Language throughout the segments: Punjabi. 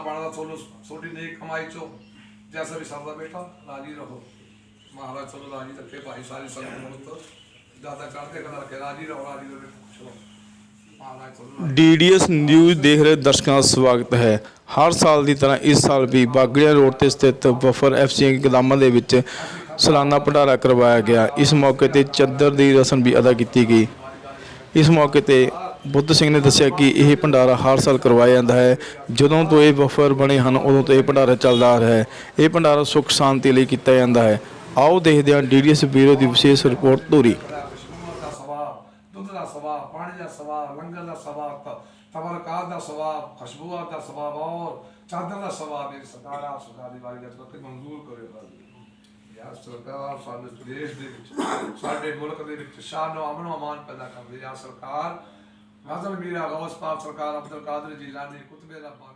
ਬਣਦਾ ਤੁਹਾਨੂੰ ਤੁਹਾਡੀ ਨੇਕ ਕਮਾਈ ਚੋਂ। ਜੈਸਾ ਵੀ ਸਰਦਾ ਬੇਟਾ, ਰਾਜੀ ਰਹੋ। ਮਹਾਰਾਜ ਤੁਹਾਨੂੰ ਰਾਜੀ ਰੱਖੇ, ਭਾਈ ਸਾਰੀ ਸੰਗਤ ਨੂੰ ਤੋਂ ਜ਼ਿਆਦਾ ਚੜ੍ਹਦੇ ਕਲਾ ਰਾਜੀ ਰਹੋ ਰਾਜੀ ਰਹੋ ਚਲੋ। ਡੀਡੀਐਸ ਨਿਊਜ਼ ਦੇਖ ਰਹੇ ਦਰਸ਼ਕਾਂ ਦਾ ਸਵਾਗਤ ਹੈ। ਹਰ ਸਾਲ ਦੀ ਤਰ੍ਹਾਂ ਇਸ ਸਾਲ ਵੀ ਬਾਗੜੀਆ ਰੋਡ ਤੇ ਸਥਿਤ ਬਫਰ ਐਫਸੀ ਗਦਾਮਾਂ ਦੇ ਵਿੱਚ ਸਾਲਾਨਾ ਭੰਡਾਰਾ ਕਰਵਾਇਆ ਗਿਆ। ਇਸ ਮੌਕੇ ਤੇ ਚੱਦਰ ਦੀ ਰਸਮ ਵੀ ਅਦਾ ਕੀਤੀ ਗਈ। ਇਸ ਮੌਕੇ ਤੇ ਬੁੱਧ ਸਿੰਘ ਨੇ ਦੱਸਿਆ ਕਿ ਇਹ ਭੰਡਾਰਾ ਹਰ ਸਾਲ ਕਰਵਾਇਆ ਜਾਂਦਾ ਹੈ। ਜਦੋਂ ਤੋਂ ਇਹ ਬਫਰ ਬਣੇ ਹਨ, ਉਦੋਂ ਤੋਂ ਇਹ ਭੰਡਾਰਾ ਚੱਲਦਾ ਆ ਰਿਹਾ ਹੈ। ਇਹ ਭੰਡਾਰਾ ਸੁੱਖ ਸ਼ਾਂਤੀ ਲਈ ਕੀਤਾ ਜਾਂਦਾ ਹੈ। ਆਓ ਦੇਖਦੇ ਹਾਂ ਡੀਡੀਐਸ ਬਿਊਰੋ ਦੀ ਵਿਸ਼ੇਸ਼ ਰਿਪੋਰਟ ਧੂਰੀ। ਦੁੱਧ ਦਾ ਸਵਾਬ ਪਾਣੀ ਦਾ ਸਵਾਬ ਲੰਗਰ ਦਾ ਸਵਾਬ ਤਬਰਕਾਤ ਦਾ ਸਵਾਬ ਖੁਸ਼ਬੂਆਂ ਦਾ ਸਵਾਬ ਔਰ ਚਾਦਰ ਦਾ ਸਵਾਬ ਇਹ ਸਰਕਾਰ ਸਰਕਾਰ ਦੀ ਵਾਰੀ ਦਾ ਤੇ ਮਨਜ਼ੂਰ ਕਰੇ ਯਾ ਸਰਕਾਰ ਸਾਡੇ ਦੇਸ਼ ਦੇ ਵਿੱਚ। ਸਾਡੇ ਮੁਲਕ ਦੇ ਵਿੱਚ ਸ਼ਾਨ ਅਮਨ ਅਮਾਨ ਪੈਦਾ ਕਰਦੇ ਯਾ ਸਰਕਾਰ ਗਜ਼ਲ ਮੀਰਾ ਗੌਸ ਪਾਕ ਸਰਕਾਰ ਅਬਦੁਲ ਕਾਦਰ ਜੀਲਾਨੀ ਕੁਤਬੇ ਰੱਬਾਨੀ ਗੌਸ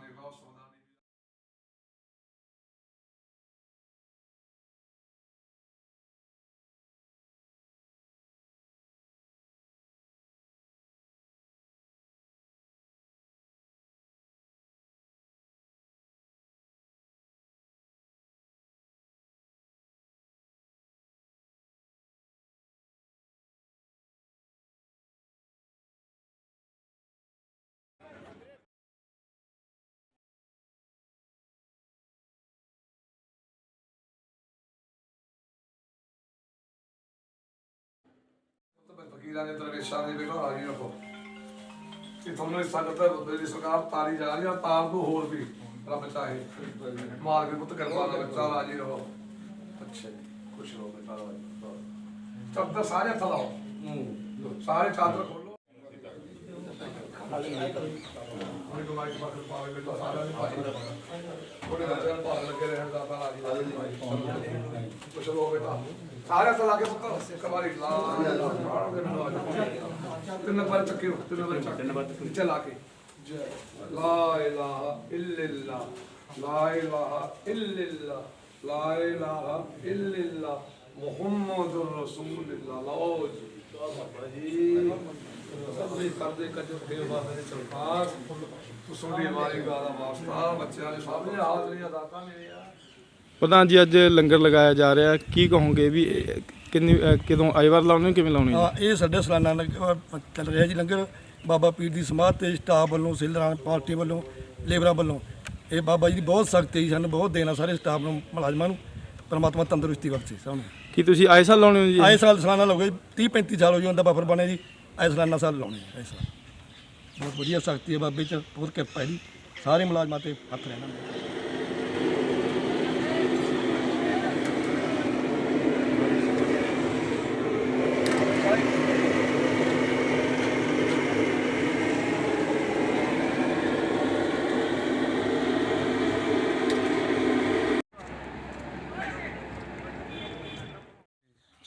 ਫਕੀਰਾਂ ਦੇ ਦਰਵੇਸ਼ਾਂ ਦੇ ਵੇਖੋ ਆ ਰੱਖੋ ਕਿ ਤੁਹਾਨੂੰ ਇਸ ਸੰਗਤ ਦੀ ਸਰਕਾਰ ਤਾਰੀ ਜਾ ਰਹੀ ਆ ਤਾਰ ਤੋਂ ਹੋਰ ਵੀ ਰੱਬ ਚਾਹੇ ਮਾਰ ਕੇ ਪੁੱਤ ਕਿਰਪਾ ਨਾਲ ਬੱਚਾ ਰਾਜੀ ਰਹੋ। ਅੱਛਾ ਖੁਸ਼ ਰਹੋ, ਬੇਟਾ ਰਾਜੀ। ਚੱਦਰ ਸਾਰੇ ਹੱਥ ਲਾਓ। ਸਾਰੇ ਚਾਦਰ ਖੋਲੋ ਕੋਈ ਕਮਾਈ ਕਮਾ ਕੇ ਪਾਵੇ ਬੇਟਾ ਸਾਰਾ ਨਹੀਂ ਭਾਈ ਥੋੜੇ ਬੱਚਿਆਂ ਨੂੰ ਭਾਗ ਲੱਗੇ ਰਹਿਣ ਦਾ ਤਾਂ ਰਾਜੀ ਖੁਸ਼ ਰਹੋ ਬੇਟਾ। ਸਾਰਿਆਂ ਤੋਂ ਲਾ ਕੇ ਪੁੱਤ ਇੱਕ ਵਾਰੀ ਲਾ। ਤਿੰਨ ਵਾਰ ਚੱਕਿਓ ਤਿੰਨ ਵਾਰ ਚੱਕ। ਤਿੰਨ ਵਾਰ ਨੀਚੇ ਲਾ ਕੇ। ਲਾ ਇਲਾਹਾ ਇਲਲਾ ਲਾ ਇਲਾਹਾ ਇਲਲਾ ਲਾ ਇਲਾਹਾ ਇਲਲਾ ਮੁਹੰਮਦੁਰ ਰਸੂਲullah ਲਾਓ ਜੀ। ਸਭੇ ਕਰਦੇ ਕੱਜ ਫੇਰ ਬਾਹਰੇ ਚਲਪਾਸ ਤੁਸਾਂ ਦੀ ਵਾਰੀ ਗਾਲਾ ਵਾਸਤਾ ਬੱਚਿਆਂ ਦੇ ਸਾਹਮਣੇ ਹਾਜ਼ਰੀਆਂ ਦਾਤਾ ਮੇਰੇ ਆ ਪ੍ਰਧਾਨ ਜੀ ਅੱਜ ਲੰਗਰ ਲਗਾਇਆ ਜਾ ਰਿਹਾ ਕੀ ਕਹੋਗੇ ਵੀ ਇਹ ਕਿੰਨੀ ਕਦੋਂ ਆਈ ਵਾਰ ਲਾਉਣੇ ਕਿਵੇਂ ਲਾਉਣੇ ਹਾਂ? ਇਹ ਸਾਡੇ ਸਾਲਾਨਾ ਲੰਗਰ ਚੱਲ ਰਿਹਾ ਜੀ ਲੰਗਰ। ਬਾਬਾ ਪੀਰ ਦੀ ਸਮਾਧ ਤੇ ਸਟਾਫ ਵੱਲੋਂ ਸਿਲਰਾਂ ਪਾਰਟੀ ਵੱਲੋਂ ਲੇਬਰਾਂ ਵੱਲੋਂ। ਇਹ ਬਾਬਾ ਜੀ ਦੀ ਬਹੁਤ ਸਖਤੀ ਸਾਨੂੰ ਬਹੁਤ ਦੇਣਾ ਸਾਰੇ ਸਟਾਫ ਨੂੰ ਮੁਲਾਜ਼ਮਾਂ ਨੂੰ। ਪਰਮਾਤਮਾ ਤੰਦਰੁਸਤੀ ਬਖਸ਼ੇ ਸਭ ਨੂੰ। ਕੀ ਤੁਸੀਂ ਆਏ ਸਾਲ ਲਾਉਣੇ ਹੋ ਜੀ? ਆਏ ਸਾਲ ਸਾਲਾਨਾ ਲਾਉਗੇ 30 35 ਸਾਲ ਹੋ ਜੀ ਹੁੰਦਾ ਬਫਰ ਬਣੇ ਜੀ ਆਏ ਸਾਲਾਨਾ ਸਾਲ ਲਾਉਣੇ ਆ ਆਏ ਸਾਲ। ਬਹੁਤ ਵਧੀਆ ਸਖਤੀ ਹੈ ਬਾਬੇ ਚ ਬਹੁਤ ਕਿਰਪਾ ਹੈ ਜੀ ਸਾਰੇ ਮੁਲਾਜ਼ਮਾਂ ਤੇ ਹੱਥ ਰਹਿਣਾ।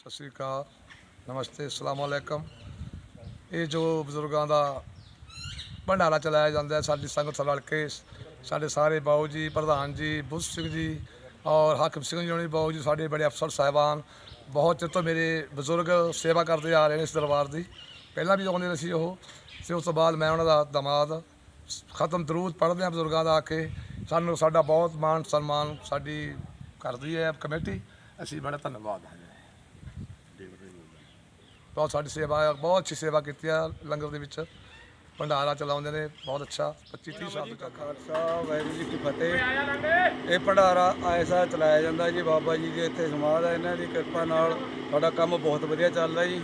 ਸਤਿ ਸ਼੍ਰੀ ਅਕਾਲ, ਨਮਸਤੇ, ਅਸਲਾਮ ਅਲੈਕਮ। ਇਹ ਜੋ ਬਜ਼ੁਰਗਾਂ ਦਾ ਭੰਡਾਰਾ ਚਲਾਇਆ ਜਾਂਦਾ ਹੈ, ਸਾਡੀ ਸੰਗਤ ਰਲ ਕੇ, ਸਾਡੇ ਸਾਰੇ ਬਾਊ ਜੀ, ਪ੍ਰਧਾਨ ਜੀ, ਬੁੱਧ ਸਿੰਘ ਜੀ ਔਰ ਹਾਕਮ ਸਿੰਘ ਜੀ ਹੋਣੀ, ਬਾਊ ਜੀ ਸਾਡੇ ਬੜੇ ਅਫਸਰ ਸਾਹਿਬਾਨ, ਬਹੁਤ ਚਿਰ ਤੋਂ ਮੇਰੇ ਬਜ਼ੁਰਗ ਸੇਵਾ ਕਰਦੇ ਆ ਰਹੇ ਨੇ ਇਸ ਦਰਬਾਰ ਦੀ। ਪਹਿਲਾਂ ਵੀ ਆਉਂਦੇ ਸੀ ਉਹ, ਤੇ ਉਸ ਤੋਂ ਬਾਅਦ ਮੈਂ ਉਹਨਾਂ ਦਾ ਦਮਾਦ ਖਤਮ ਦਰੂਦ ਪੜ੍ਹਦੇ ਆ ਬਜ਼ੁਰਗਾਂ ਦਾ ਆ ਕੇ। ਸਾਨੂੰ ਸਾਡਾ ਬਹੁਤ ਮਾਣ ਸਨਮਾਨ ਸਾਡੀ ਕਰਦੀ ਹੈ, ਕਮੇਟੀ। ਅਸੀਂ ਬੜਾ ਧੰਨਵਾਦ ਹਾਂ ਬਹੁਤ ਸਾਡੀ ਸੇਵਾ ਹੈ ਬਹੁਤ ਅੱਛੀ ਸੇਵਾ ਕੀਤੀ ਆ ਲੰਗਰ ਦੇ ਵਿੱਚ। ਭੰਡਾਰਾ ਚਲਾਉਂਦੇ ਨੇ ਬਹੁਤ ਅੱਛਾ। 25 30 ਸਾਲ ਤੋਂ ਚੱਲ ਖਾਲਸਾ ਵਾਹਿਗੁਰੂ ਜੀ ਕੀ ਫਤਿਹ। ਇਹ ਭੰਡਾਰਾ ਆਇਸਾ ਚਲਾਇਆ ਜਾਂਦਾ ਜੀ ਬਾਬਾ ਜੀ ਦੀ ਇੱਥੇ ਸਮਾਧ ਹੈ ਇਹਨਾਂ ਦੀ ਕਿਰਪਾ ਨਾਲ। ਸਾਡਾ ਕੰਮ ਬਹੁਤ ਵਧੀਆ ਚੱਲਦਾ ਜੀ।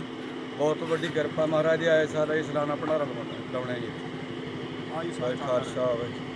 ਬਹੁਤ ਵੱਡੀ ਕਿਰਪਾ ਮਹਾਰਾਜ ਦੀ ਆਇਸਾ ਦਾ ਹੀ ਸਲਾਨਾ ਭੰਡਾਰਾ ਲਾਉਣਾ ਜੀ। ਆਈ ਖਾਲਸਾ ਵਾਹਿਗੁਰੂ